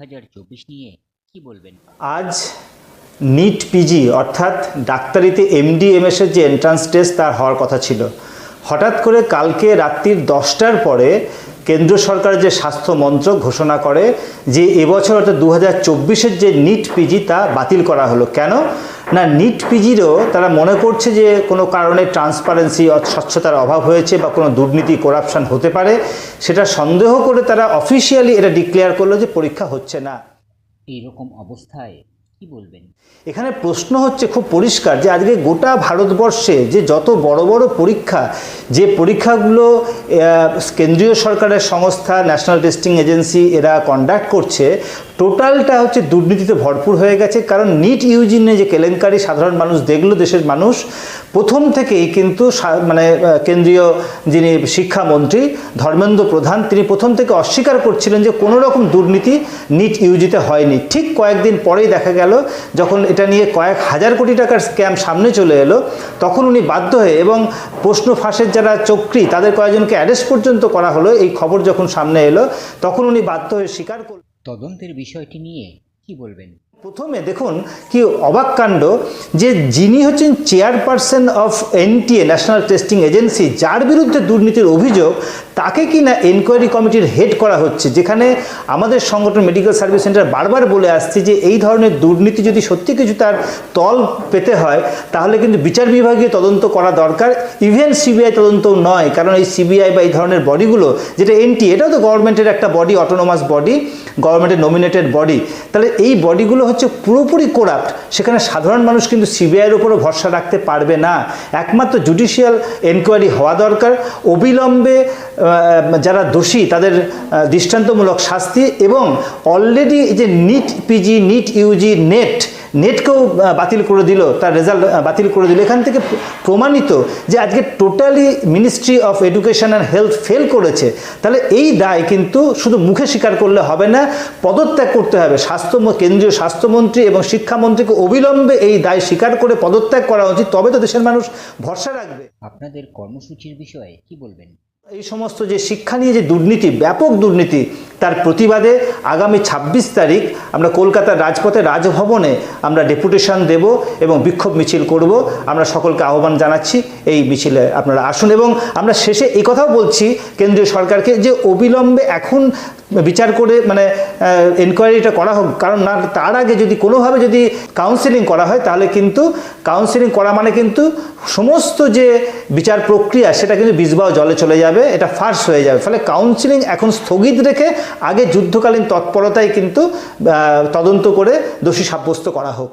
হাজার চব্বিশ নিয়ে কি বলবেন? আজ নিট পিজি অর্থাৎ ডাক্তারিতে এমডি এমএসের যে এন্ট্রান্স টেস্ট তার হওয়ার কথা ছিল। হঠাৎ করে কালকে রাত্রির দশটার পরে কেন্দ্র সরকার যে স্বাস্থ্য মন্ত্রক ঘোষণা করে যে এবছর অর্থাৎ দু হাজার যে নিট পিজি তা বাতিল করা হলো, কেন? না নিট পিজিরও তারা মনে করছে যে কোনো কারণে ট্রান্সপারেন্সি স্বচ্ছতার অভাব হয়েছে বা কোনো দুর্নীতি করাপশন হতে পারে, সেটা সন্দেহ করে তারা অফিসিয়ালি এটা ডিক্লেয়ার করল যে পরীক্ষা হচ্ছে না। এইরকম অবস্থায় কি বলবেন? এখানে প্রশ্ন হচ্ছে খুব পরিষ্কার যে আজকে গোটা ভারতবর্ষে যে যত বড় বড় পরীক্ষা, যে পরীক্ষাগুলো কেন্দ্রীয় সরকারের সংস্থা ন্যাশনাল টেস্টিং এজেন্সি এরা কন্ডাক্ট করছে টোটালটা হচ্ছে দুর্নীতিতে ভরপুর হয়ে গেছে। কারণ নিট ইউজি নিয়ে যে কেলেঙ্কারি সাধারণ মানুষ দেখল, দেশের মানুষ, প্রথম থেকেই কিন্তু মানে কেন্দ্রীয় যিনি শিক্ষামন্ত্রী, ধর্মেন্দ্র প্রধান, তিনি প্রথম থেকে অস্বীকার করছিলেন যে কোনো রকম দুর্নীতি নিট ইউজিতে হয়নি। ঠিক কয়েকদিন পরেই দেখা গেল যখন এটা নিয়ে কয়েক হাজার কোটি টাকার স্ক্যাম সামনে চলে এলো, তখন উনি বাধ্য হয়ে এবং প্রশ্ন ফাঁসের যারা চক্রী, তাদের কয়েকজনকে অ্যারেস্ট পর্যন্ত করা হলো। এই খবর যখন সামনে এলো, তখন উনি বাধ্য হয়ে স্বীকার করল তদন্তের বিষয়টি নিয়ে কি বলবেন? প্রথমে দেখুন কি অবাক কাণ্ড যে যিনি হচ্ছেন chairperson of NTA, national testing agency, যার বিরুদ্ধে দুর্নীতির অভিযোগ, তাকে কি না এনকোয়ারি কমিটির হেড করা হচ্ছে, যেখানে আমাদের সংগঠন মেডিকেল সার্ভিস সেন্টার বারবার বলে আসছে যে এই ধরনের দুর্নীতি যদি সত্যি কিছু তার তল পেতে হয়, তাহলে কিন্তু বিচার বিভাগীয় তদন্ত করা দরকার, ইভেন সিবিআই তদন্ত নয়, কারণ এই সিবিআই বা এই ধরনের বডিগুলো, যেটা এনটি এটাও তো গভর্নমেন্টের একটা বডি অটোনোমাস বডি গভর্নমেন্টের নমিনেটেড বডি তাহলে এই বডিগুলো হচ্ছে পুরোপুরি কোরাপ্ট সেখানে সাধারণ মানুষ কিন্তু সিবিআইয়ের উপরও ভরসা রাখতে পারবে না। একমাত্র জুডিশিয়াল এনকোয়ারি হওয়া দরকার। অবিলম্বে যারা দোষী, তাদের দৃষ্টান্তমূলক শাস্তি এবং অলরেডি যে NEET PG NEET UG NET নেটকেও বাতিল করে দিল, তার রেজাল্ট বাতিল করে দিল। এখান থেকে প্রমাণিত যে আজকে totally ministry of education and health fail করেছে, তাহলে এই দায় কিন্তু শুধু মুখে স্বীকার করলে হবে না, পদত্যাগ করতে হবে। স্বাস্থ্য কেন্দ্রীয় স্বাস্থ্যমন্ত্রী এবং শিক্ষামন্ত্রীকে অবিলম্বে এই দায় স্বীকার করে পদত্যাগ করা উচিত। তবে তো দেশের মানুষ ভরসা রাখবে। আপনাদের কর্মসূচির বিষয়ে কি বলবেন? এই সমস্ত যে শিক্ষা নিয়ে যে দুর্নীতি, ব্যাপক দুর্নীতি, তার প্রতিবাদে আগামী ২৬ তারিখ আমরা কলকাতার রাজপথে, রাজভবনে আমরা ডেপুটেশন দেব এবং বিক্ষোভ মিছিল করব। আমরা সকলকে আহ্বান জানাচ্ছি এই মিছিলে আপনারা আসুন এবং আমরা শেষে এই কথাও বলছি, কেন্দ্রীয় সরকারকে যে অবিলম্বে এখন বিচার করে মানে এনকোয়ারিটা করা হোক। কারণ না, তার আগে যদি কোনোভাবে যদি কাউন্সেলিং করা হয়, তাহলে কিন্তু কাউন্সেলিং করা মানে কিন্তু সমস্ত যে বিচার প্রক্রিয়া, সেটা কিন্তু বিষবাও জলে চলে যাবে, এটা ফার্স হয়ে যাবে। ফলে কাউন্সেলিং এখন স্থগিত রেখে আগে যুদ্ধকালীন তৎপরতায় কিন্তু তদন্ত করে দোষী সাব্যস্ত করা হোক।